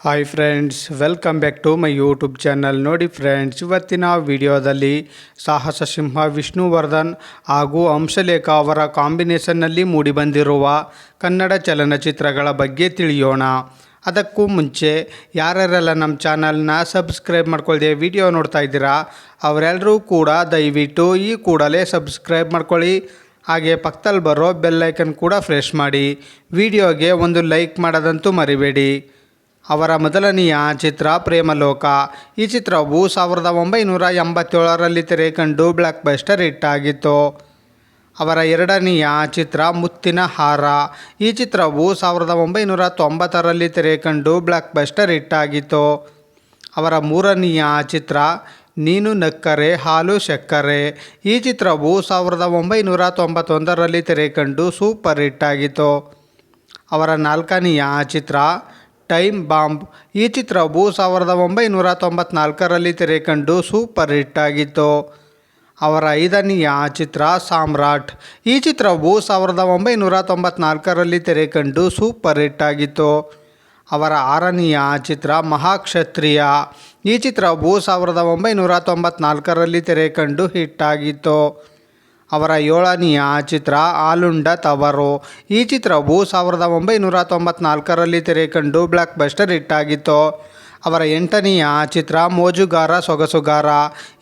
Hi friends welcome back to my YouTube channel ನೋಡಿ friends ಇವತ್ತಿನ ವಿಡಿಯೋದಲ್ಲಿ ಸಾಹಸ ಸಿಂಹ ವಿಷ್ಣುವರ್ಧನ್ ಹಾಗೂ ಅಂಶಲೇಖ ಅವರ ಕಾಂಬಿನೇಷನ್ನಲ್ಲಿ ಮೂಡಿಬಂದಿರುವ ಕನ್ನಡ ಚಲನಚಿತ್ರಗಳ ಬಗ್ಗೆ ತಿಳಿಯೋಣ. ಅದಕ್ಕೂ ಮುಂಚೆ ಯಾರ್ಯಾರೆಲ್ಲ ನಮ್ಮ ಚಾನಲ್ನ ಸಬ್ಸ್ಕ್ರೈಬ್ ಮಾಡ್ಕೊಳ್ದೆ ವಿಡಿಯೋ ನೋಡ್ತಾ ಇದ್ದೀರಾ ಅವರೆಲ್ಲರೂ ಕೂಡ ದಯವಿಟ್ಟು ಈ ಕೂಡಲೇ ಸಬ್ಸ್ಕ್ರೈಬ್ ಮಾಡ್ಕೊಳ್ಳಿ. ಹಾಗೆ ಪಕ್ಕದಲ್ಲಿ ಬರೋ ಬೆಲ್ಲೈಕನ್ ಕೂಡ ಫ್ರೆಶ್ ಮಾಡಿ. ವಿಡಿಯೋಗೆ ಒಂದು ಲೈಕ್ ಮಾಡೋದಂತೂ ಮರಿಬೇಡಿ. ಅವರ ಮೊದಲನೆಯ ಚಿತ್ರ ಪ್ರೇಮಲೋಕ. ಈ ಚಿತ್ರವು ಸಾವಿರದ ಒಂಬೈನೂರ ಎಂಬತ್ತೇಳರಲ್ಲಿ ತೆರೆ ಕಂಡು ಬ್ಲಾಕ್ ಬಸ್ಟರ್ ಹಿಟ್ ಆಗಿತ್ತು ಅವರ ಎರಡನೆಯ ಚಿತ್ರ ಮುತ್ತಿನ ಹಾರ. ಈ ಚಿತ್ರವು ಸಾವಿರದ ಒಂಬೈನೂರ ತೊಂಬತ್ತರಲ್ಲಿ ತೆರೆ ಕಂಡು ಬ್ಲಾಕ್ ಬಸ್ಟರ್ ಹಿಟ್ ಆಗಿತ್ತು ಅವರ ಮೂರನೆಯ ಚಿತ್ರ ನೀನು ನಕ್ಕರೆ, ಹಾಲು ಸಕ್ಕರೆ ಈ ಚಿತ್ರವು ಸಾವಿರದ ಒಂಬೈನೂರ ತೊಂಬತ್ತೊಂದರಲ್ಲಿ ತೆರೆ ಕಂಡು ಸೂಪರ್ ಹಿಟ್ ಆಗಿತ್ತು ಅವರ ನಾಲ್ಕನೆಯ ಚಿತ್ರ ಟೈಮ್ ಬಾಂಬ್. ಈ ಚಿತ್ರವು ಸಾವಿರದ ಒಂಬೈನೂರ ತೊಂಬತ್ನಾಲ್ಕರಲ್ಲಿ ತೆರೆ ಕಂಡು ಸೂಪರ್ ಹಿಟ್ ಆಗಿತ್ತು. ಅವರ ಐದನೆಯ ಚಿತ್ರ ಸಾಮ್ರಾಟ್. ಈ ಚಿತ್ರವು ಸಾವಿರದ ಒಂಬೈನೂರ ತೊಂಬತ್ನಾಲ್ಕರಲ್ಲಿ ತೆರೆ ಕಂಡು ಸೂಪರ್ ಹಿಟ್ ಆಗಿತ್ತು. ಅವರ ಆರನೆಯ ಚಿತ್ರ ಮಹಾಕ್ಷತ್ರಿಯ. ಈ ಚಿತ್ರವು ಸಾವಿರದ ಒಂಬೈನೂರ ತೊಂಬತ್ನಾಲ್ಕರಲ್ಲಿ ತೆರೆ ಕಂಡು ಹಿಟ್ ಆಗಿತ್ತು. ಅವರ ಏಳನೆಯ ಚಿತ್ರ ಆಲುಂಡ ತವರು. ಈ ಚಿತ್ರವು ಸಾವಿರದ ಒಂಬೈನೂರ ತೊಂಬತ್ನಾಲ್ಕರಲ್ಲಿ ತೆರೆ ಕಂಡು ಬ್ಲಾಕ್ ಬಸ್ಟರ್ ಹಿಟ್ಟಾಗಿತ್ತು. ಅವರ ಎಂಟನೆಯ ಚಿತ್ರ ಮೋಜುಗಾರ ಸೊಗಸುಗಾರ.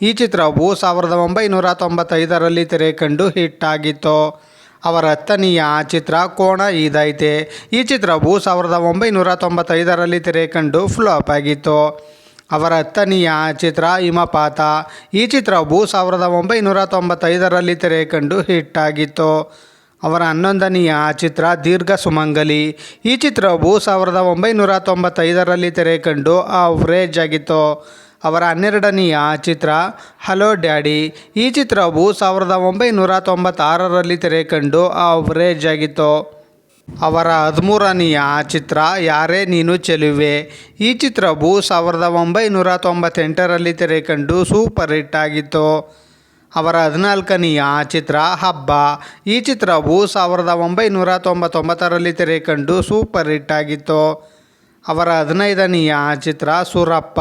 ಈ ಚಿತ್ರವು ಸಾವಿರದ ಒಂಬೈನೂರ ತೊಂಬತ್ತೈದರಲ್ಲಿ ತೆರೆಕಂಡು ಹಿಟ್ಟಾಗಿತ್ತು. ಅವರ ಹತ್ತನೆಯ ಚಿತ್ರ ಕೋಣ ಈದೈತೆ. ಈ ಚಿತ್ರವು ಸಾವಿರದ ಒಂಬೈನೂರ ತೊಂಬತ್ತೈದರಲ್ಲಿ ತೆರೆಕಂಡು ಫ್ಲಾಪ್ ಆಗಿತ್ತು. ಅವರ ಹತ್ತನೆಯ ಚಿತ್ರ ಹಿಮಪಾತ. ಈ ಚಿತ್ರವು ಸಾವಿರದ ಒಂಬೈನೂರ ತೊಂಬತ್ತೈದರಲ್ಲಿ ತೆರೆ ಕಂಡು ಹಿಟ್ ಆಗಿತ್ತು ಅವರ ಹನ್ನೊಂದನೆಯ ಚಿತ್ರ ದೀರ್ಘ ಸುಮಂಗಲಿ. ಈ ಚಿತ್ರವು ಸಾವಿರದ ಒಂಬೈನೂರ ತೊಂಬತ್ತೈದರಲ್ಲಿ ತೆರೆ ಕಂಡು ಅವರೇಜ್ ಆಗಿತ್ತು. ಅವರ ಹನ್ನೆರಡನೆಯ ಚಿತ್ರ ಹಲೋ ಡ್ಯಾಡಿ. ಈ ಚಿತ್ರವು ಸಾವಿರದ ಒಂಬೈನೂರ ತೊಂಬತ್ತಾರರಲ್ಲಿ ತೆರೆ ಕಂಡು ಅವರೇಜ್ ಆಗಿತ್ತು. ಅವರ ಹದಿಮೂರನೆಯ ಚಿತ್ರ, ಯಾರೇ ನೀನು ಚೆಲುವೆ ಈ ಚಿತ್ರವು ಸಾವಿರದ ಒಂಬೈನೂರ ತೊಂಬತ್ತೆಂಟರಲ್ಲಿ ತೆರೆ ಕಂಡು ಸೂಪರ್ ಹಿಟ್ ಆಗಿತ್ತು. ಅವರ ಹದಿನಾಲ್ಕನೆಯ ಚಿತ್ರ, ಹಬ್ಬ ಈ ಚಿತ್ರವು ಸಾವಿರದ ಒಂಬೈನೂರ ತೊಂಬತ್ತೊಂಬತ್ತರಲ್ಲಿ ತೆರೆ ಕಂಡು ಸೂಪರ್ ಹಿಟ್ ಆಗಿತ್ತು. ಅವರ ಹದಿನೈದನೆಯ ಚಿತ್ರ, ಸೂರಪ್ಪ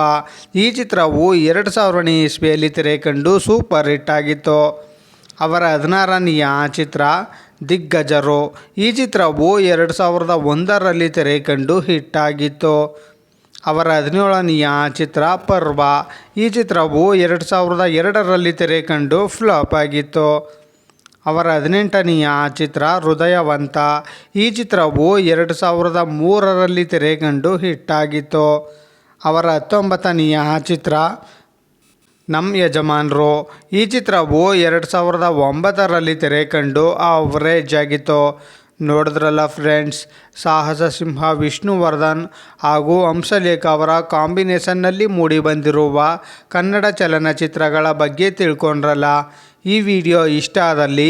ಈ ಚಿತ್ರವು ಎರಡು ಸಾವಿರನೇ ಇಸ್ವಿಯಲ್ಲಿ ತೆರೆ ಕಂಡು ಸೂಪರ್ ಹಿಟ್ ಆಗಿತ್ತು. ಅವರ ಹದಿನಾರನೆಯ ಚಿತ್ರ ದಿಗ್ಗಜರು. ಈ ಚಿತ್ರವು ಎರಡು ಸಾವಿರದ ಒಂದರಲ್ಲಿ ತೆರೆ ಕಂಡು ಹಿಟ್ ಆಗಿತ್ತು ಅವರ ಹದಿನೇಳನೆಯ ಚಿತ್ರ ಪರ್ವ. ಈ ಚಿತ್ರವು ಎರಡು ಸಾವಿರದ ಎರಡರಲ್ಲಿ ತೆರೆ ಕಂಡು ಫ್ಲಾಪ್ ಆಗಿತ್ತು. ಅವರ ಹದಿನೆಂಟನೆಯ ಚಿತ್ರ ಹೃದಯವಂತ. ಈ ಚಿತ್ರವು ಎರಡು ಸಾವಿರದ ಮೂರರಲ್ಲಿ ತೆರೆ ಕಂಡು ಹಿಟ್ ಆಗಿತ್ತು ಅವರ ಹತ್ತೊಂಬತ್ತನೆಯ ಚಿತ್ರ ನಮ್ಮ ಯಜಮಾನರು, ಈ ಚಿತ್ರವು ಎರಡು ಸಾವಿರದ ಒಂಬತ್ತರಲ್ಲಿ ತೆರೆ ಕಂಡು ಅವರೇಜ್ ಆಗಿತ್ತು. ನೋಡಿದ್ರಲ್ಲ ಫ್ರೆಂಡ್ಸ್ ಸಾಹಸ ಸಿಂಹ ವಿಷ್ಣುವರ್ಧನ್ ಹಾಗೂ ಹಂಸಲೇಖ ಅವರ ಕಾಂಬಿನೇಷನ್ನಲ್ಲಿ ಮೂಡಿಬಂದಿರುವ ಕನ್ನಡ ಚಲನಚಿತ್ರಗಳ ಬಗ್ಗೆ ತಿಳ್ಕೊಂಡ್ರಲ್ಲ. ಈ ವಿಡಿಯೋ ಇಷ್ಟ ಆದಲ್ಲಿ